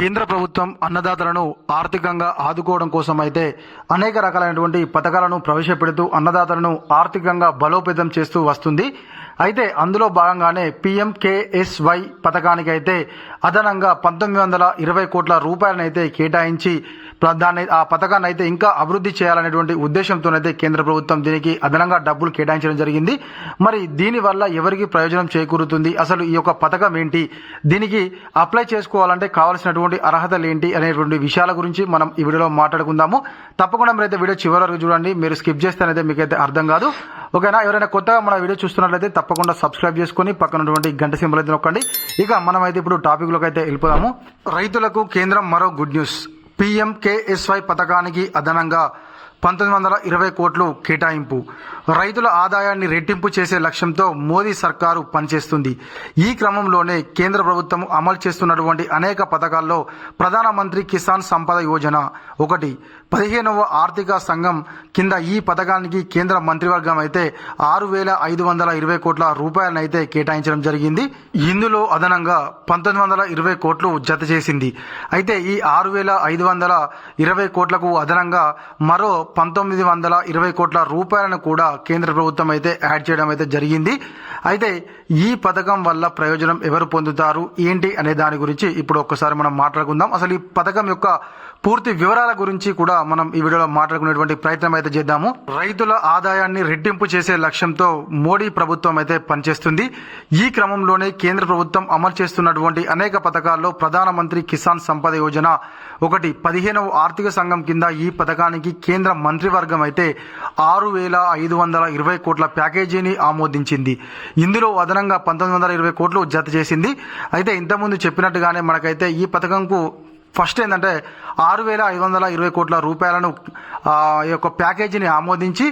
కేంద్ర ప్రభుత్వం అన్నదాతలను ఆర్థికంగా ఆదుకోవడం కోసం అయితే అనేక రకాలైనటువంటి పథకాలను ప్రవేశపెడుతూ అన్నదాతలను ఆర్థికంగా బలోపేతం చేస్తూ వస్తుంది. అయితే అందులో భాగంగానే పీఎంకేఎస్వై పథకానికి అయితే అదనంగా పంతొమ్మిది వందల ఇరవై కోట్ల రూపాయలనైతే కేటాయించి ప్ర- దాన్ని ఆ పథకాన్ని అయితే ఇంకా అభివృద్ధి చేయాలనేటువంటి ఉద్దేశంతోనైతే కేంద్ర ప్రభుత్వం దీనికి అదనంగా డబ్బులు కేటాయించడం జరిగింది. మరి దీనివల్ల ఎవరికి ప్రయోజనం చేకూరుతుంది? అసలు ఈ యొక్క పథకం ఏంటి? దీనికి అప్లై చేసుకోవాలంటే కావాల్సినటువంటి అర్హతలు ఏంటి అనేటువంటి విషయాల గురించి మనం ఈ వీడియోలో మాట్లాడుకుందాము. తప్పకుండా మీరైతే వీడియో చివరి వరకు చూడండి. మీరు స్కిప్ చేస్తేనైతే మీకైతే అర్థం కాదు. ఓకేనా? ఎవరైనా కొత్తగా మన వీడియో చూస్తున్నట్లయితే తప్పకుండా సబ్స్క్రైబ్ చేసుకొని పక్కనటువంటి గంట సింబల్ అయితే నొక్కండి. ఇక మనం అయితే ఇప్పుడు టాపిక్లోకి అయితే వెళ్ళిపోదాము. రైతులకు కేంద్రం మరో గుడ్ న్యూస్ పిఎంకేఎస్వై పథకానికి అదనంగా పంతొమ్మిది వందల ఇరవై కోట్లు కేటాయింపు. రైతుల ఆదాయాన్ని రెట్టింపు చేసే లక్ష్యంతో మోదీ సర్కారు పనిచేస్తుంది. ఈ క్రమంలోనే కేంద్ర ప్రభుత్వం అమలు చేస్తున్నటువంటి అనేక పథకాల్లో ప్రధానమంత్రి కిసాన్ సంపద యోజన ఒకటి. పదిహేనవ ఆర్థిక సంఘం కింద ఈ పథకానికి కేంద్ర మంత్రివర్గం అయితే ఆరు వేల ఐదు వందల ఇరవై కోట్ల రూపాయలనైతే కేటాయించడం జరిగింది. ఇందులో అదనంగా పంతొమ్మిది వందల ఇరవై కోట్లు జత చేసింది. అయితే ఈ ఆరు వేల ఐదు వందల ఇరవై కోట్లకు అదనంగా మరో పంతొమ్మిది వందల ఇరవై కోట్ల రూపాయలను కూడా కేంద్ర ప్రభుత్వం అయితే యాడ్ చేయడం అయితే జరిగింది. అయితే ఈ పథకం వల్ల ప్రయోజనం ఎవరు పొందుతారు? ఏంటి? అనే దాని గురించి ఇప్పుడు ఒక్కసారి మనం మాట్లాడుకుందాం. అసలు ఈ పథకం యొక్క పూర్తి వివరాల గురించి కూడా మనం ఈ వీడియోలో మాట్లాడుకునేటువంటి ప్రయత్నం అయితే చేద్దాము. రైతుల ఆదాయాన్ని రెట్టింపు చేసే లక్ష్యంతో మోడీ ప్రభుత్వం అయితే పనిచేస్తుంది. ఈ క్రమంలోనే కేంద్ర ప్రభుత్వం అమలు చేస్తున్నటువంటి అనేక పథకాల్లో ప్రధానమంత్రి కిసాన్ సంపద యోజన ఒకటి పదిహేనవ ఆర్థిక సంఘం కింద ఈ పథకానికి కేంద్ర మంత్రివర్గం అయితే ఆరు వేల ఐదు వందల ఇరవై కోట్ల ప్యాకేజీని ఆమోదించింది. ఇందులో అదనంగా పంతొమ్మిది వందల ఇరవై కోట్లు జత చేసింది. అయితే ఇంతకుముందు చెప్పినట్టుగానే మనకైతే ఈ పథకంకు ఫస్ట్ ఏంటంటే ఆరు వేల ఐదు వందల ఇరవై కోట్ల రూపాయలను ఈ యొక్క ప్యాకేజీని ఆమోదించి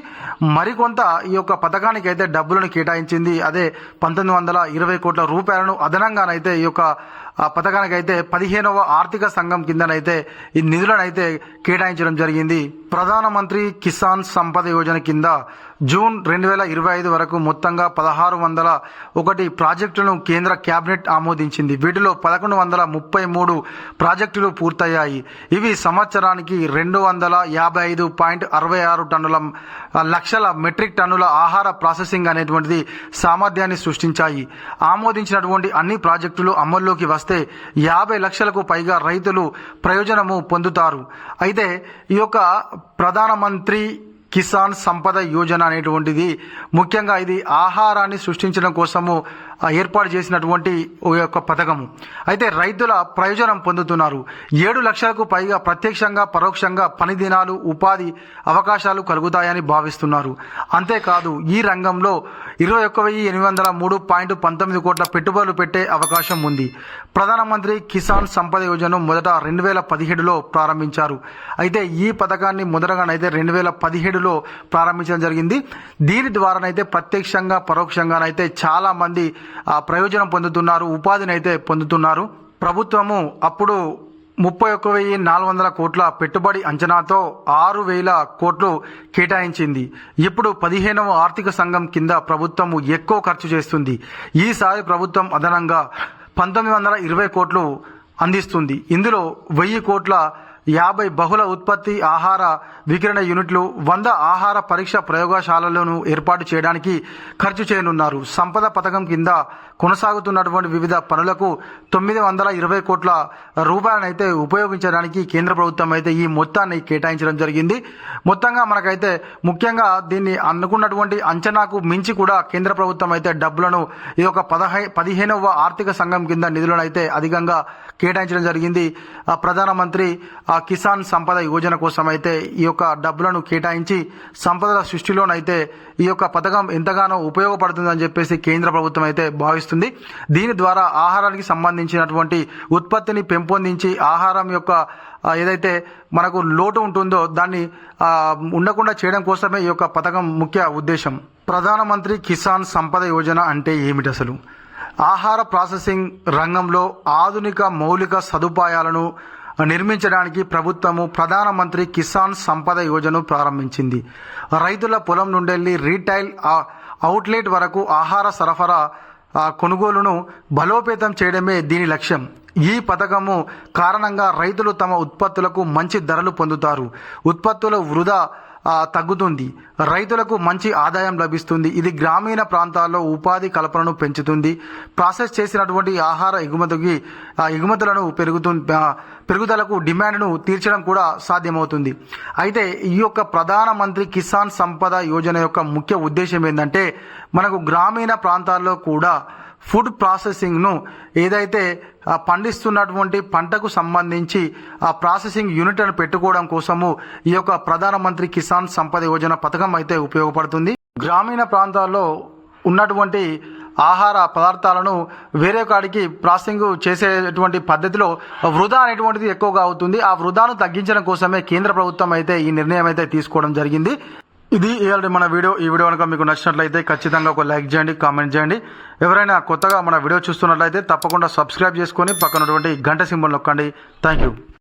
మరికొంత ఈ యొక్క పథకానికి అయితే డబ్బులను కేటాయించింది. అదే పంతొమ్మిది వందల ఇరవై కోట్ల రూపాయలను అదనంగానైతే ఈ యొక్క ఆ పథకానికి అయితే పదిహేనవ ఆర్థిక సంఘం కిందనైతే ఈ నిధులను అయితే కేటాయించడం జరిగింది. ప్రధానమంత్రి కిసాన్ సంపద యోజన కింద జూన్ రెండు వేల ఇరవై ఐదు వరకు మొత్తంగా పదహారు వందల ఒకటి ప్రాజెక్టులను కేంద్ర కేబినెట్ ఆమోదించింది. వీటిలో పదకొండు వందల ముప్పై మూడు ప్రాజెక్టులు పూర్తయ్యాయి. ఇవి సంవత్సరానికి రెండు వందల యాభై ఐదు పాయింట్ అరవై ఆరు టన్నుల లక్షల మెట్రిక్ టన్నుల ఆహార ప్రాసెసింగ్ అనేటువంటిది సామర్థ్యాన్ని సృష్టించాయి. ఆమోదించినటువంటి అన్ని ప్రాజెక్టులు అమల్లోకి వస్తే యాభై లక్షలకు పైగా రైతులు ప్రయోజనము పొందుతారు. అయితే ఈ యొక్క ప్రధానమంత్రి కిసాన్ సంపద యోజన అనేటువంటిది ముఖ్యంగా ఇది ఆహారాన్ని సృష్టించడం కోసము ఏర్పాటు చేసినటువంటి ఓ యొక్క పథకము. అయితే రైతుల ప్రయోజనం పొందుతున్నారు. ఏడు లక్షలకు పైగా ప్రత్యక్షంగా పరోక్షంగా పని దినాలు ఉపాధి అవకాశాలు కలుగుతాయని భావిస్తున్నారు. అంతేకాదు ఈ రంగంలో ఇరవై ఒక్క వెయ్యి ఎనిమిది వందల మూడు పాయింట్ పంతొమ్మిది కోట్ల పెట్టుబడులు పెట్టే అవకాశం ఉంది. ప్రధానమంత్రి కిసాన్ సంపద యోజన మొదట రెండు వేల పదిహేడులో ప్రారంభించారు. అయితే ఈ పథకాన్ని మొదటగానైతే రెండు వేల పదిహేడులో ప్రారంభించడం జరిగింది. దీని ద్వారానైతే ప్రత్యక్షంగా పరోక్షంగానైతే చాలా మంది ఆ, ప్రయోజనం పొందుతున్నారు ఉపాధిని అయితే పొందుతున్నారు. ప్రభుత్వము అప్పుడు ముప్పై ఒక్క వెయ్యి నాలుగు వందల కోట్ల పెట్టుబడి అంచనాతో ఆరు వేల కోట్లు కేటాయించింది. ఇప్పుడు పదిహేనవ ఆర్థిక సంఘం కింద ప్రభుత్వము ఎక్కువ ఖర్చు చేస్తుంది. ఈసారి ప్రభుత్వం అదనంగా పంతొమ్మిది వందల ఇరవై కోట్లు అందిస్తుంది. ఇందులో వెయ్యి కోట్ల యాభై బహుళ ఉత్పత్తి ఆహార వికిరణ యూనిట్లు వంద ఆహార పరీక్ష ప్రయోగశాలలను ఏర్పాటు చేయడానికి ఖర్చు చేయనున్నారు. సంపద పథకం కింద కొనసాగుతున్నటువంటి వివిధ పనులకు తొమ్మిది వందల ఇరవై కోట్ల రూపాయలనైతే ఉపయోగించడానికి కేంద్ర ప్రభుత్వం అయితే ఈ మొత్తాన్ని కేటాయించడం జరిగింది. మొత్తంగా మనకైతే ముఖ్యంగా దీన్ని అనుకున్నటువంటి అంచనాకు మించి కూడా కేంద్ర ప్రభుత్వం అయితే డబ్బులను ఈ యొక్క పదహై పదిహేనవ ఆర్థిక సంఘం కింద నిధులను అయితే అధికంగా కేటాయించడం జరిగింది. ఆ ప్రధానమంత్రి ఆ కిసాన్ సంపద యోజన కోసం అయితే ఈ యొక్క డబ్బులను కేటాయించి సంపదల సృష్టిలోనైతే ఈ యొక్క పథకం ఎంతగానో ఉపయోగపడుతుందని చెప్పేసి కేంద్ర ప్రభుత్వం అయితే భావిస్తుంది. దీని ద్వారా ఆహారానికి సంబంధించినటువంటి ఉత్పత్తిని పెంపొందించి ఆహారం యొక్క ఏదైతే మనకు లోటు ఉంటుందో దాన్ని ఉండకుండా చేయడం కోసమే ఈ యొక్క పథకం ముఖ్య ఉద్దేశం. ప్రధానమంత్రి కిసాన్ సంపద యోజన అంటే ఏమిటి అసలు? ఆహార ప్రాసెసింగ్ రంగంలో ఆధునిక మౌలిక సదుపాయాలను నిర్మించడానికి ప్రభుత్వము ప్రధానమంత్రి కిసాన్ సంపద యోజన ప్రారంభించింది. రైతుల పొలం నుండి రీటైల్ అవుట్లెట్ వరకు ఆహార సరఫరా కొనుగోలును బలోపేతం చేయడమే దీని లక్ష్యం. ఈ పథకము కారణంగా రైతులు తమ ఉత్పత్తులకు మంచి ధరలు పొందుతారు. ఉత్పత్తుల వృధా తగ్గుతుంది. రైతులకు మంచి ఆదాయం లభిస్తుంది. ఇది గ్రామీణ ప్రాంతాల్లో ఉపాధి కల్పనను పెంచుతుంది. ప్రాసెస్ చేసినటువంటి ఆహార ఎగుమతికి ఎగుమతులను పెరుగుతుంది పెరుగుదలకు డిమాండ్ను తీర్చడం కూడా సాధ్యమవుతుంది. అయితే ఈ యొక్క ప్రధానమంత్రి కిసాన్ సంపద యోజన యొక్క ముఖ్య ఉద్దేశం ఏంటంటే మనకు గ్రామీణ ప్రాంతాల్లో కూడా ఫుడ్ ప్రాసెసింగ్ను ఏదైతే పండిస్తున్నటువంటి పంటకు సంబంధించి ఆ ప్రాసెసింగ్ యూనిట్లను పెట్టుకోవడం కోసము ఈ యొక్క ప్రధానమంత్రి కిసాన్ సంపద యోజన పథకం అయితే ఉపయోగపడుతుంది. గ్రామీణ ప్రాంతాల్లో ఉన్నటువంటి ఆహార పదార్థాలను వేరే కాడికి ప్రాసెసింగ్ చేసేటువంటి పద్ధతిలో వృధా అనేటువంటిది ఎక్కువగా అవుతుంది. ఆ వృధాను తగ్గించడం కోసమే కేంద్ర ప్రభుత్వం అయితే ఈ నిర్ణయం అయితే తీసుకోవడం జరిగింది. ఇది ఇవాళ మన వీడియో. ఈ వీడియో కనుక మీకు నచ్చినట్లయితే ఖచ్చితంగా ఒక లైక్ చేయండి కామెంట్ చేయండి. ఎవరైనా కొత్తగా మన వీడియో చూస్తున్నట్లయితే తప్పకుండా సబ్స్క్రైబ్ చేసుకొని పక్కనటువంటి గంట సింబల్ నొక్కండి. Thank you